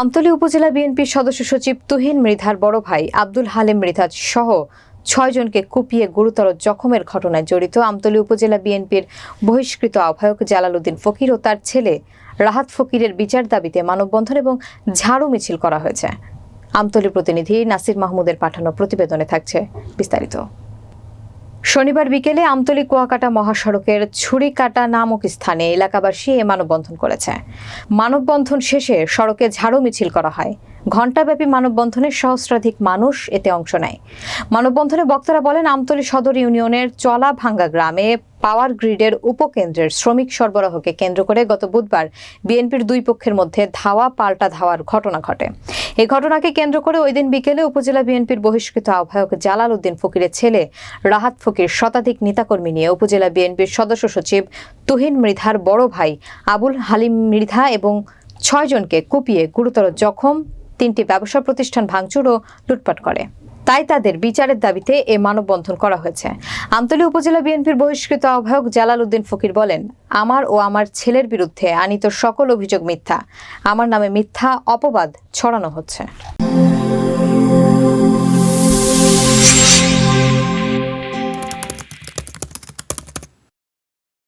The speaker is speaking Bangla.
আমতলী উপজেলা বিএনপির সদস্য সচিব তুহিন মৃধার বড় ভাই আব্দুল হালিম মৃধা সহ ছয়জনকে কুপিয়ে গুরুতর জখমের ঘটনায় জড়িত আমতলী উপজেলা বিএনপির বহিষ্কৃত আহ্বায়ক জালালউদ্দিন ফকির ও তার ছেলে রাহাত ফকিরের বিচার দাবিতে মানববন্ধন এবং ঝাড়ু মিছিল করা হয়েছে। আমতলী প্রতিনিধি নাসির মাহমুদের পাঠানো প্রতিবেদনে থাকছে বিস্তারিত। শনিবার বিকেলে আমতলী কুয়াকাটা মহাসড়কের ছুরিকাটা নামক স্থানে এলাকাবাসী এ মানববন্ধন করেছে। মানববন্ধন শেষে সড়কে ঝাড়ু মিছিল করা হয়। ঘণ্টাব্যাপী মানববন্ধনে সহস্রাধিক মানুষ এতে অংশ নেয়। মানববন্ধনে বক্তারা বলেন, আমতলী সদর ইউনিয়নের চলা ভাঙ্গা গ্রামে পাওয়ার গ্রিডের উপকেন্দ্রের শ্রমিক সরবরাহকে কেন্দ্র করে গত বুধবার বিএনপির দুই পক্ষের মধ্যে ধাওয়া, পাল্টা ধাওয়ার ঘটনা ঘটে। এই ঘটনাকে কেন্দ্র করে ওই দিন বিকেলে উপজেলা বিএনপির বহিষ্কৃত আহ্বায়ক জালাল উদ্দিন ফকিরের ছেলে রাহাত ফকির শতাধিক নেতাকর্মী নিয়ে উপজেলা বিএনপির সদস্য সচিব তুহিন মৃধার বড় ভাই আবুল হালিম মৃধা এবং ছয়জনকে কুপিয়ে গুরুতর জখম তিনটি ব্যবসা প্রতিষ্ঠান ভাঙচুর ও লুটপাট করে। তাই তাদের বিচারের দাবিতে এ মানববন্ধন করা হয়েছে। আমতলী উপজেলা বিএনপির বহিষ্কৃত আহ্বায়ক জালাল উদ্দিন ফকির বলেন, আমার ও আমার ছেলের বিরুদ্ধে আনিত সকল অভিযোগ মিথ্যা। আমার নামে মিথ্যা, অপবাদ ছড়ানো হচ্ছে।